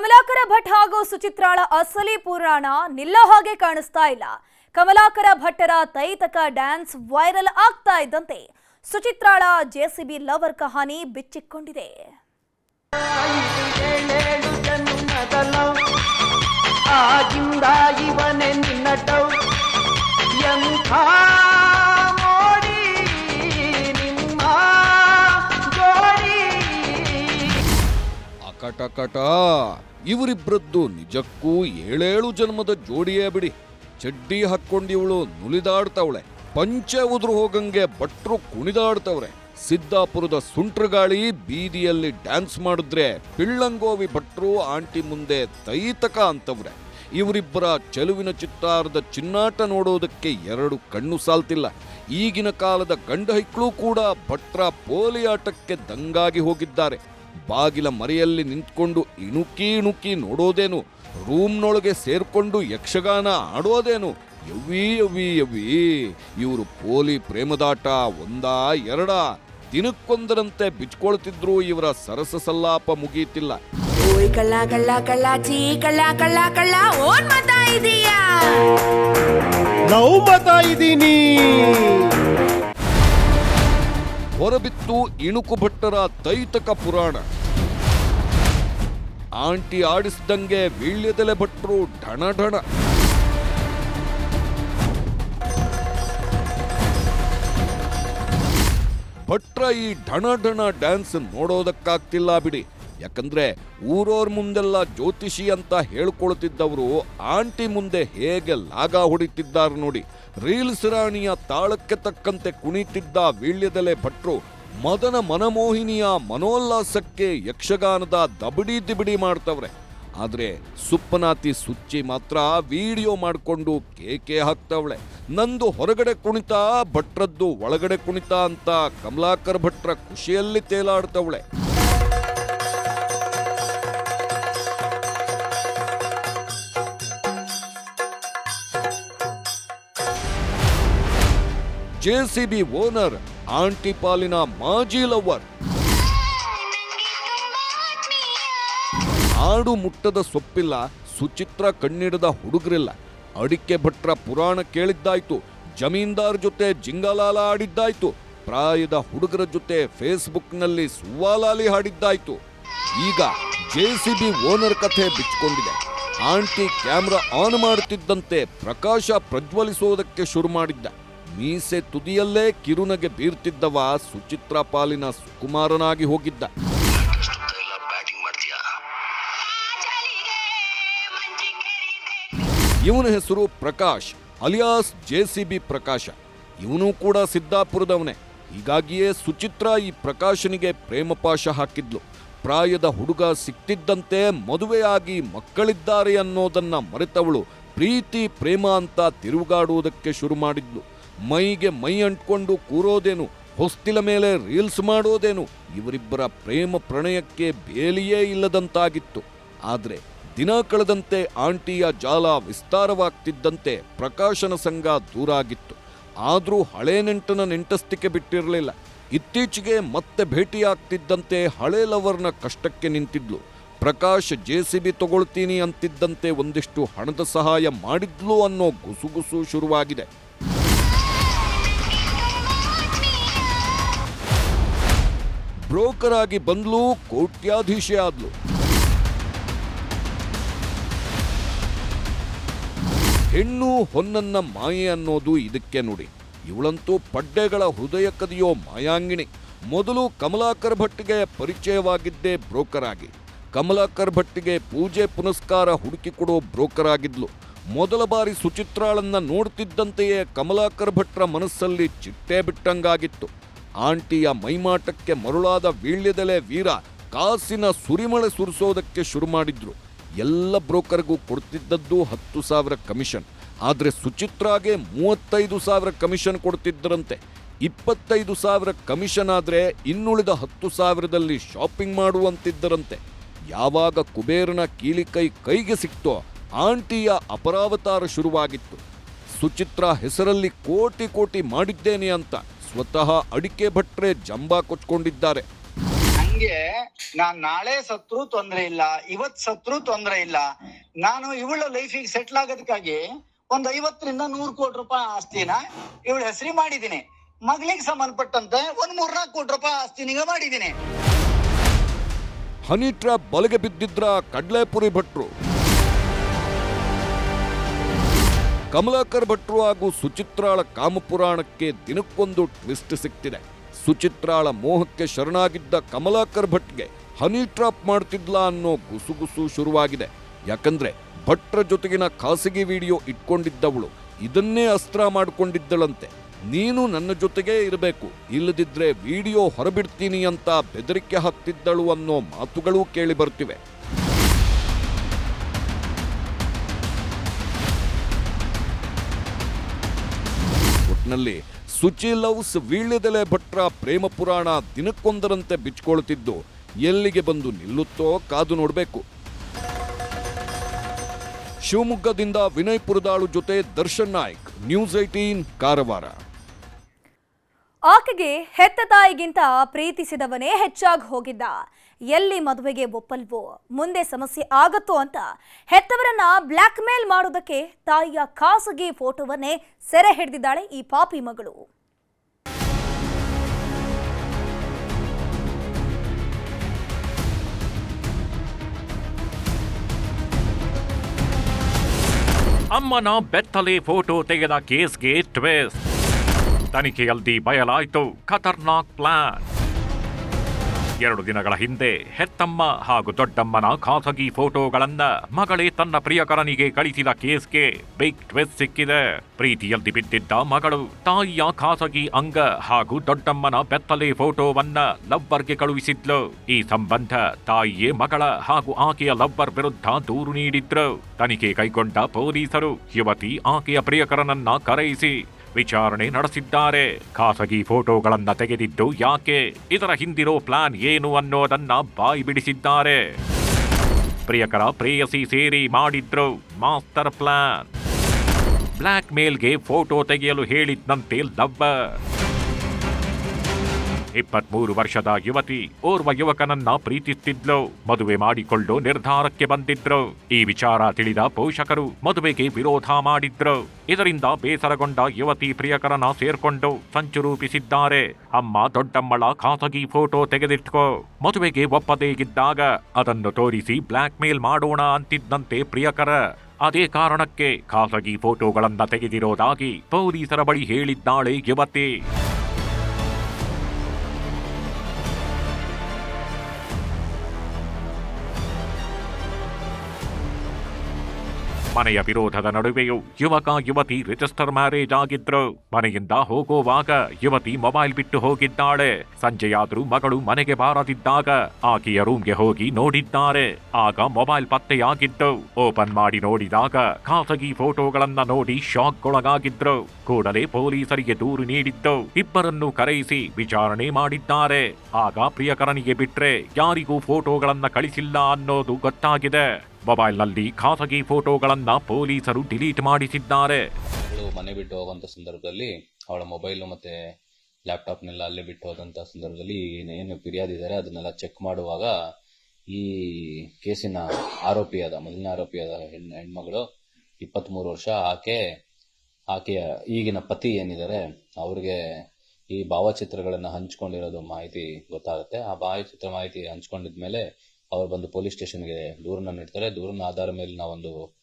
ಕಮಲಾಕರ ಭಟ್ ಹಾಗೂ ಸುಚಿತ್ರಾಳ ಅಸಲಿ ಪುರಾಣ ನಿಲ್ಲೋ ಹಾಗೆ ಕಾಣಿಸ್ತಾ ಇಲ್ಲ. ಕಮಲಾಕರ ಭಟ್ಟರ ತೈತಕ ಡ್ಯಾನ್ಸ್ ವೈರಲ್ ಆಗ್ತಾ ಇದ್ದಂತೆ ಸುಚಿತ್ರಾಳ ಜೆಸಿಬಿ ಲವರ್ ಕಹಾನಿ ಬಿಚ್ಚಿಕೊಂಡಿದೆ. ಕಟ ಜನ್ಮದ ಇವರಿಬ್ಬರದ್ದು ನಿಜಕ್ಕೂ ಏಳೇಳು ಜನ್ಮದ ಜೋಡಿಯೇ ಬಿಡಿ. ಚಡ್ಡಿ ಹಾಕ್ಕೊಂಡಿವಳು ನುಲಿದಾಡ್ತವಳೆ. ಪಂಚೆ ಉದುರು ಹೋಗಂಗೆ ಭಟ್ರು ಕುಣಿದಾಡ್ತವ್ರೆ. ಸಿದ್ದಾಪುರದ ಸುಂಟ್ರಗಾಳಿ ಬೀದಿಯಲ್ಲಿ ಡ್ಯಾನ್ಸ್ ಮಾಡಿದ್ರೆ ಪಿಳ್ಳಂಗೋವಿ ಭಟ್ರು ಆಂಟಿ ಮುಂದೆ ತೈತಕ ಅಂತವ್ರೆ. ಇವರಿಬ್ಬರ ಚೆಲುವಿನ ಚಿತ್ತಾರದ ಚಿನ್ನಾಟ ನೋಡೋದಕ್ಕೆ ಎರಡು ಕಣ್ಣು ಸಾಲ್ತಿಲ್ಲ. ಈಗಿನ ಕಾಲದ ಗಂಡ ಹೈಕ್ಳು ಕೂಡ ಭಟ್ರ ಪೋಲಿಯಾಟಕ್ಕೆ ದಂಗಾಗಿ ಹೋಗಿದ್ದಾರೆ. ಬಾಗಿಲ ಮರೆಯಲ್ಲಿ ನಿಂತ್ಕೊಂಡು ಇಣುಕಿ ಇಣುಕಿ ನೋಡೋದೇನು? ರೂಮ್ನೊಳಗೆ ಸೇರ್ಕೊಂಡು ಯಕ್ಷಗಾನ ಆಡೋದೇನು? ಯವ್ವಿ ಯವ್ವಿ ಯವ್ವಿ. ಇವರು ಪೋಲಿ ಪ್ರೇಮದಾಟ ಒಂದಾ ಎರಡ? ದಿನಕ್ಕೊಂದರಂತೆ ಬಿಚ್ಕೊಳ್ತಿದ್ರು ಇವರ ಸರಸ ಸಲ್ಲಾಪ ಮುಗಿಯುತ್ತಿಲ್ಲ ಓಯ್ ಕಳ್ಳ ಕಳ್ಳ ಕಳ್ಳ ಚೀ ಕಳ್ಳ ಕಳ್ಳ ಕಳ್ಳ ಓನ್ ಮಾತಾ ಇದೀಯಾ? ಲವ್ ಮತ ಇದ್ದೀನಿ ಹೊರಬಿತ್ತು ಇಣುಕು ಭಟ್ಟರ ದೈತಕ ಪುರಾಣ. ಆಂಟಿ ಆಡಿಸಿದಂಗೆ ವೀಳ್ಯದೆಲೆ ಭಟ್ರು ಢಣ ಢಣ ಭಟ್ರ ಈ ಢಣ ಢಣ ಡ್ಯಾನ್ಸ್ ನೋಡೋದಕ್ಕಾಗ್ತಿಲ್ಲ ಬಿಡಿ. ಯಾಕಂದ್ರೆ ಊರೋರ್ ಮುಂದೆಲ್ಲ ಜ್ಯೋತಿಷಿ ಅಂತ ಹೇಳ್ಕೊಳ್ತಿದ್ದವರು ಆಂಟಿ ಮುಂದೆ ಹೇಗೆ ಲಾಗ ಹೊಡಿತಿದ್ದಾರೆ ನೋಡಿ. ರೀಲ್ಸ್ ರಾಣಿಯ ತಾಳಕ್ಕೆ ತಕ್ಕಂತೆ ಕುಣಿತಿದ್ದ ವೀಳ್ಯದೆಲೆ ಭಟ್ರು ಮದನ ಮನಮೋಹಿನಿಯ ಮನೋಲ್ಲಾಸಕ್ಕೆ ಯಕ್ಷಗಾನದ ದಬಡಿ ದಿಬಿಡಿ ಮಾಡ್ತವ್ರೆ. ಆದ್ರೆ ಸುಪ್ಪನಾತಿ ಸುಚ್ಚಿ ಮಾತ್ರ ವಿಡಿಯೋ ಮಾಡಿಕೊಂಡು ಕೇಕೆ ಹಾಕ್ತವಳೆ. ನಂದು ಹೊರಗಡೆ ಕುಣಿತ, ಭಟ್ರದ್ದು ಒಳಗಡೆ ಕುಣಿತ ಅಂತ ಕಮಲಾಕರ್ ಭಟ್ರ ಖುಷಿಯಲ್ಲಿ ತೇಲಾಡ್ತವಳೆ. ಜೆಸಿಬಿ ಓನರ್, ಆಂಟಿ ಪಾಲಿನ ಮಾಜಿ ಲವರ್. ಆಡು ಮುಟ್ಟದ ಸೊಪ್ಪಿಲ್ಲ, ಸುಚಿತ್ರ ಕಣ್ಣಿಡದ ಹುಡುಗರಿಲ್ಲ. ಅಡಿಕೆ ಭಟ್ರ ಪುರಾಣ ಕೇಳಿದ್ದಾಯ್ತು, ಜಮೀನ್ದಾರ್ ಜೊತೆ ಜಿಂಗಲಾಲ ಆಡಿದ್ದಾಯ್ತು, ಪ್ರಾಯದ ಹುಡುಗರ ಜೊತೆ ಫೇಸ್ಬುಕ್ನಲ್ಲಿ ಸುವಾಲಾಲಿ ಹಾಡಿದ್ದಾಯ್ತು. ಈಗ ಜೆಸಿಬಿ ಓನರ್ ಕಥೆ ಬಿಚ್ಚಿಕೊಂಡಿದೆ. ಆಂಟಿ ಕ್ಯಾಮ್ರಾ ಆನ್ ಮಾಡುತ್ತಿದ್ದಂತೆ ಪ್ರಕಾಶ ಪ್ರಜ್ವಲಿಸೋದಕ್ಕೆ ಶುರು ಮಾಡಿದ್ದ. ಮೀಸೆ ತುದಿಯಲ್ಲೇ ಕಿರುನಗೆ ಬೀರ್ತಿದ್ದವ ಸುಚಿತ್ರ ಪಾಲಿನ ಸುಕುಮಾರನಾಗಿ ಹೋಗಿದ್ದ. ಇವನ ಹೆಸರು ಪ್ರಕಾಶ್ ಅಲಿಯಾಸ್ ಜೆಸಿಬಿ ಪ್ರಕಾಶ. ಇವನು ಕೂಡ ಸಿದ್ದಾಪುರದವನೇ. ಹೀಗಾಗಿಯೇ ಸುಚಿತ್ರ ಈ ಪ್ರಕಾಶನಿಗೆ ಪ್ರೇಮಪಾಶ ಹಾಕಿದ್ಲು. ಪ್ರಾಯದ ಹುಡುಗ ಸಿಕ್ತಿದ್ದಂತೆ ಮದುವೆಯಾಗಿ ಮಕ್ಕಳಿದ್ದಾರೆ ಅನ್ನೋದನ್ನ ಮರೆತವಳು ಪ್ರೀತಿ ಪ್ರೇಮ ಅಂತ ತಿರುಗಾಡುವುದಕ್ಕೆ ಶುರು ಮಾಡಿದ್ಲು. ಮೈಗೆ ಮೈ ಅಂಟ್ಕೊಂಡು ಕೂರೋದೇನು, ಹೊಸ್ತಿಲ ಮೇಲೆ ರೀಲ್ಸ್ ಮಾಡೋದೇನು, ಇವರಿಬ್ಬರ ಪ್ರೇಮ ಪ್ರಣಯಕ್ಕೆ ಬೇಲಿಯೇ ಇಲ್ಲದಂತಾಗಿತ್ತು. ಆದರೆ ದಿನ ಕಳೆದಂತೆ ಆಂಟಿಯ ಜಾಲ ವಿಸ್ತಾರವಾಗ್ತಿದ್ದಂತೆ ಪ್ರಕಾಶನ ಸಂಘ ದೂರಾಗಿತ್ತು. ಆದರೂ ಹಳೆ ನೆಂಟನ ನೆಂಟಸ್ತಿಕೆ ಬಿಟ್ಟಿರಲಿಲ್ಲ. ಇತ್ತೀಚೆಗೆ ಮತ್ತೆ ಭೇಟಿಯಾಗ್ತಿದ್ದಂತೆ ಹಳೆ ಲವರ್ನ ಕಷ್ಟಕ್ಕೆ ನಿಂತಿದ್ಲು. ಪ್ರಕಾಶ್ ಜೆ ಸಿ ಬಿ ತಗೊಳ್ತೀನಿ ಅಂತಿದ್ದಂತೆ ಒಂದಿಷ್ಟು ಹಣದ ಸಹಾಯ ಮಾಡಿದ್ಲು ಅನ್ನೋ ಗುಸುಗುಸು ಶುರುವಾಗಿದೆ. ಬ್ರೋಕರ್ ಆಗಿ ಬಂದ್ಲು, ಕೋಟ್ಯಾಧೀಶೆ ಆದ್ಲು. ಹೆಣ್ಣು ಹೊನ್ನನ್ನ ಮಾಯೆ ಅನ್ನೋದು ಇದಕ್ಕೆ ನೋಡಿ. ಇವಳಂತೂ ಪಡ್ಡೆಗಳ ಹೃದಯ ಕದಿಯೋ ಮಾಯಾಂಗಿಣಿ. ಮೊದಲು ಕಮಲಾಕರ್ ಭಟ್ಗೆ ಪರಿಚಯವಾಗಿದ್ದೇ ಬ್ರೋಕರ್ ಆಗಿ ಕಮಲಾಕರ್ ಭಟ್ಗೆ ಪೂಜೆ ಪುನಸ್ಕಾರ ಹುಡುಕಿಕೊಡೋ ಬ್ರೋಕರ್ ಆಗಿದ್ಲು ಮೊದಲ ಬಾರಿ ಸುಚಿತ್ರಾಳನ್ನ ನೋಡ್ತಿದ್ದಂತೆಯೇ ಕಮಲಾಕರ್ ಭಟ್ರ ಮನಸ್ಸಲ್ಲಿ ಚಿಟ್ಟೆ ಬಿಟ್ಟಂಗಾಗಿತ್ತು. ಆಂಟಿಯ ಮೈಮಾಟಕ್ಕೆ ಮರುಳಾದ ವೀಳ್ಯದೆಲೆ ವೀರ ಕಾಸಿನ ಸುರಿಮಳೆ ಸುರಿಸೋದಕ್ಕೆ ಶುರು ಮಾಡಿದ್ರು. ಎಲ್ಲ ಬ್ರೋಕರ್ಗೂ ಕೊಡ್ತಿದ್ದದ್ದು ಹತ್ತು ಸಾವಿರ ಕಮಿಷನ್. ಆದರೆ ಸುಚಿತ್ರಾಗೆ ಮೂವತ್ತೈದು ಸಾವಿರ ಕಮಿಷನ್ ಕೊಡ್ತಿದ್ದರಂತೆ. ಇಪ್ಪತ್ತೈದು ಸಾವಿರ ಕಮಿಷನ್ ಆದರೆ ಇನ್ನುಳಿದ ಹತ್ತು ಸಾವಿರದಲ್ಲಿ ಶಾಪಿಂಗ್ ಮಾಡುವಂತಿದ್ದರಂತೆ. ಯಾವಾಗ ಕುಬೇರನ ಕೀಲಿಕೈ ಕೈಗೆ ಸಿಕ್ತೋ ಆಂಟಿಯ ಅಪರಾವತಾರ ಶುರುವಾಗಿತ್ತು. ಸುಚಿತ್ರ ಹೆಸರಲ್ಲಿ ಕೋಟಿ ಕೋಟಿ ಮಾಡಿದ್ದೇನೆ ಅಂತ ಸ್ವತಃ ಅಡಿಕೆ ಭಟ್ರೆ ಜಂಬಾ ಕೊಚ್ಕೊಂಡಿದ್ದಾರೆ. ಹಂಗೆ ನಾನ್ ನಾಳೆ ಸತ್ರು ತೊಂದ್ರೆ ಇಲ್ಲ ಇವತ್ ಸತ್ರು ತೊಂದ್ರೆ ಇಲ್ಲ. ನಾನು ಇವಳ ಲೈಫಿಗೆ ಸೆಟ್ಲ್ ಆಗೋದಕ್ಕಾಗಿ ಒಂದ್ ಐವತ್ತರಿಂದ ನೂರು ಕೋಟಿ ರೂಪಾಯಿ ಆಸ್ತಿನ ಇವಳ ಹೆಸರಿ ಮಾಡಿದೀನಿ ಮಗಳಿಗೆ ಸಂಬಂಧಪಟ್ಟಂತೆ ಒಂದ್ ಮೂರ್ನಾಲ್ಕು ಕೋಟಿ ರೂಪಾಯಿ ಆಸ್ತಿನಿಗ ಮಾಡಿದೀನಿ ಹನಿ ಟ್ರಾಪ್ ಬಲೆಗೆ ಬಿದ್ದಿದ್ರ ಕಡ್ಲೆಪುರಿ ಭಟ್ರು? ಕಮಲಾಕರ್ ಭಟ್ರು ಹಾಗೂ ಸುಚಿತ್ರಾಳ ಕಾಮಪುರಾಣಕ್ಕೆ ದಿನಕ್ಕೊಂದು ಟ್ವಿಸ್ಟ್ ಸಿಗ್ತಿದೆ ಸುಚಿತ್ರಾಳ ಮೋಹಕ್ಕೆ ಶರಣಾಗಿದ್ದ ಕಮಲಾಕರ್ ಭಟ್ಗೆ ಹನಿ ಟ್ರಾಪ್ ಮಾಡ್ತಿದ್ಲ ಅನ್ನೋ ಗುಸುಗುಸು ಶುರುವಾಗಿದೆ. ಯಾಕಂದ್ರೆ ಭಟ್ರ ಜೊತೆಗಿನ ಖಾಸಗಿ ವಿಡಿಯೋ ಇಟ್ಕೊಂಡಿದ್ದವಳು ಇದನ್ನೇ ಅಸ್ತ್ರ ಮಾಡಿಕೊಂಡಿದ್ದಳಂತೆ. ನೀನು ನನ್ನ ಜೊತೆಗೇ ಇರಬೇಕು, ಇಲ್ಲದಿದ್ರೆ ವಿಡಿಯೋ ಹೊರಬಿಡ್ತೀನಿ ಅಂತ ಬೆದರಿಕೆ ಹಾಕ್ತಿದ್ದಳು ಅನ್ನೋ ಮಾತುಗಳೂ ಕೇಳಿ ಒಟ್ನಲ್ಲಿ ಸುಚಿ ಲವ್ಸ್ ವೀಳ್ಯದೆಲೆ ಭಟ್ರ ಪ್ರೇಮ ಪುರಾಣ ದಿನಕ್ಕೊಂದರಂತೆ ಬಿಚ್ಕೊಳ್ತಿದ್ದು ಎಲ್ಲಿಗೆ ಬಂದು ನಿಲ್ಲುತ್ತೋ ಕಾದು ನೋಡಬೇಕು. ಶಿವಮೊಗ್ಗದಿಂದ ವಿನಯ್ ಪುರದಾಳು ಜೊತೆ ದರ್ಶನ್ ನಾಯ್ಕ್, ನ್ಯೂಸ್ ಏಟೀನ್ ಕಾರವಾರ. ಆಕೆಗೆ ಹೆತ್ತ ತಾಯಿಗಿಂತ ಪ್ರೀತಿಸಿದವನೇ ಹೆಚ್ಚಾಗಿ ಹೋಗಿದ್ದ. ಎಲ್ಲಿ ಮದುವೆಗೆ ಒಪ್ಪಲ್ವೋ, ಮುಂದೆ ಸಮಸ್ಯೆ ಆಗತ್ತೋ ಅಂತ ಹೆತ್ತವರನ್ನ ಬ್ಲ್ಯಾಕ್ ಮೇಲ್ ಮಾಡೋದಕ್ಕೆ ತಾಯಿಯ ಖಾಸಗಿ ಫೋಟೋವನ್ನೇ ಸೆರೆ ಹಿಡಿದಿದ್ದಾಳೆ ಈ ಪಾಪಿ ಮಗಳು. ಅಮ್ಮನ ಬೆತ್ತಲೆ ಫೋಟೋ ತೆಗೆದ ಕೇಸ್ಗೆ ಟ್ವೇಸ್ ತನಿಖೆಯಲ್ಲಿ ಬಯಲಾಯಿತು. ಖತರ್ನಾಕ್ ಪ್ಲಾನ್ ಎರಡು ದಿನಗಳ ಹಿಂದೆ ಹೆತ್ತಮ್ಮ ಹಾಗೂ ದೊಡ್ಡಮ್ಮನ ಖಾಸಗಿ ಫೋಟೋಗಳನ್ನ ಮಗಳೇ ತನ್ನ ಪ್ರಿಯಕರನಿಗೆ ಕಳಿಸಿದ ಕೇಸ್ಗೆ ಬಿಗ್ ಟ್ವಿಸ್ಟ್ ಸಿಕ್ಕಿದೆ. ಪ್ರೀತಿಯಲ್ಲಿ ಬಿದ್ದಿದ್ದ ಮಗಳು ತಾಯಿಯ ಖಾಸಗಿ ಅಂಗ ಹಾಗೂ ದೊಡ್ಡಮ್ಮನ ಬೆತ್ತಲೆ ಫೋಟೋವನ್ನ ಲವ್ವರ್ಗೆ ಕಳುಹಿಸಿದ್ಲು. ಈ ಸಂಬಂಧ ತಾಯಿಯೇ ಮಗಳ ಹಾಗೂ ಆಕೆಯ ಲವ್ವರ್ ವಿರುದ್ಧ ದೂರು ನೀಡಿದ್ರು. ತನಿಖೆ ಕೈಗೊಂಡ ಪೊಲೀಸರು, ಯುವತಿ ಆಕೆಯ ಪ್ರಿಯಕರನನ್ನ ಕರೆಯಿಸಿ ವಿಚಾರಣೆ ನಡೆಸಿದ್ದಾರೆ. ಖಾಸಗಿ ಫೋಟೋಗಳನ್ನು ತೆಗೆದಿದ್ದು ಯಾಕೆ? ಇದರ ಹಿಂದಿರೋ ಪ್ಲಾನ್ ಏನು ಅನ್ನೋದನ್ನ ಬಾಯಿ ಬಿಡಿಸಿದ್ದಾರೆ. ಪ್ರಿಯಕರ ಪ್ರೇಯಸಿ ಸೇರಿ ಮಾಡಿದ್ರು. Master plan. ಬ್ಲ್ಯಾಕ್ ಮೇಲ್ಗೆ ಫೋಟೋ ತೆಗೆಯಲು ಹೇಳಿದ್ದಂತೆ ಲವ್ವರ್. ಇಪ್ಪತ್ಮೂರು ವರ್ಷದ ಯುವತಿ ಓರ್ವ ಯುವಕನನ್ನ ಪ್ರೀತಿಸ್ತಿದ್ಲು. ಮದುವೆ ಮಾಡಿಕೊಂಡು ನಿರ್ಧಾರಕ್ಕೆ ಬಂದಿದ್ರು. ಈ ವಿಚಾರ ತಿಳಿದ ಪೋಷಕರು ಮದುವೆಗೆ ವಿರೋಧ ಮಾಡಿದ್ರು. ಇದರಿಂದ ಬೇಸರಗೊಂಡ ಯುವತಿ ಪ್ರಿಯಕರನ ಸೇರ್ಕೊಂಡು ಸಂಚು ರೂಪಿಸಿದ್ದಾರೆ. ಅಮ್ಮ ದೊಡ್ಡಮ್ಮಳ ಖಾಸಗಿ ಫೋಟೋ ತೆಗೆದಿಟ್ಕೋ. ಮದುವೆಗೆ ಒಪ್ಪದೇ ಇದ್ದಾಗ ಅದನ್ನು ತೋರಿಸಿ ಬ್ಲ್ಯಾಕ್ ಮೇಲ್ ಮಾಡೋಣ ಅಂತಿದ್ದಂತೆ ಪ್ರಿಯಕರ. ಅದೇ ಕಾರಣಕ್ಕೆ ಖಾಸಗಿ ಫೋಟೋಗಳನ್ನ ತೆಗೆದಿರೋದಾಗಿ ಪೊಲೀಸರ ಬಳಿ ಹೇಳಿದ್ದಾಳೆ ಯುವತಿ. ಮನೆಯ ವಿರೋಧದ ನಡುವೆಯೂ ಯುವಕ, ಯುವತಿ ರಿಜಿಸ್ಟರ್ ಮ್ಯಾರೇಜ್ ಆಗಿದ್ರು. ಮನೆಯಿಂದ ಹೋಗುವಾಗ ಯುವತಿ ಮೊಬೈಲ್ ಬಿಟ್ಟು ಹೋಗಿದ್ದಾಳೆ. ಸಂಜೆಯಾದರೂ ಮಗಳು ಮನೆಗೆ ಬಾರದಿದ್ದಾಗ ಆಕೆಯ ರೂಮ್ಗೆ ಹೋಗಿ ನೋಡಿದ್ದಾರೆ. ಆಗ ಮೊಬೈಲ್ ಪತ್ತೆಯಾಗಿದ್ದು. ಓಪನ್ ಮಾಡಿ ನೋಡಿದಾಗ ಖಾಸಗಿ ಫೋಟೋಗಳನ್ನ ನೋಡಿ ಶಾಕ್ಗೊಳಗಾಗಿದ್ರು ಕೂಡಲೇ ಪೊಲೀಸರಿಗೆ ದೂರು ನೀಡಿದ್ದು. ಇಬ್ಬರನ್ನು ಕರೆಯಿಸಿ ವಿಚಾರಣೆ ಮಾಡಿದ್ದಾರೆ. ಆಗ ಪ್ರಿಯಕರನಿಗೆ ಬಿಟ್ರೆ ಯಾರಿಗೂ ಫೋಟೋಗಳನ್ನ ಕಳಿಸಿಲ್ಲ ಅನ್ನೋದು ಗೊತ್ತಾಗಿದೆ. ಮೊಬೈಲ್ನಲ್ಲಿ ಖಾಸಗಿ ಫೋಟೋಗಳನ್ನು ಪೊಲೀಸರು ಡಿಲೀಟ್ ಮಾಡಿಸಿದ್ದಾರೆ. ಅವಳು ಮನೆ ಬಿಟ್ಟು ಹೋಗುವಂಥ ಸಂದರ್ಭದಲ್ಲಿ ಅವಳ ಮೊಬೈಲು ಮತ್ತು ಲ್ಯಾಪ್ಟಾಪ್ನೆಲ್ಲ ಅಲ್ಲೇ ಬಿಟ್ಟು ಹೋದಂಥ ಸಂದರ್ಭದಲ್ಲಿ ಏನು ಏನು ಫಿರ್ಯಾದಿದ್ದಾರೆ ಅದನ್ನೆಲ್ಲ ಚೆಕ್ ಮಾಡುವಾಗ ಈ ಕೇಸಿನ ಆರೋಪಿಯಾದ ಮೊದಲನೇ ಆರೋಪಿಯಾದ ಹೆಣ್ಣು ಹೆಣ್ಮಗಳು ಇಪ್ಪತ್ತ್ಮೂರು ವರ್ಷ, ಆಕೆ, ಆಕೆಯ ಈಗಿನ ಪತಿ ಏನಿದ್ದಾರೆ ಅವ್ರಿಗೆ ಈ ಭಾವಚಿತ್ರಗಳನ್ನು ಹಂಚ್ಕೊಂಡಿರೋದು ಮಾಹಿತಿ ಗೊತ್ತಾಗುತ್ತೆ. ಆ ಭಾವಚಿತ್ರ ಮಾಹಿತಿ ಹಂಚ್ಕೊಂಡಿದ್ಮೇಲೆ ಅವ್ರು ಬಂದು ಪೊಲೀಸ್ ಸ್ಟೇಷನ್ಗೆ ದೂರನ್ನ ನೀಡ್ತಾರೆ. ದೂರನ್ನ ಆಧಾರ ಮೇಲೆ ನಾವೊಂದು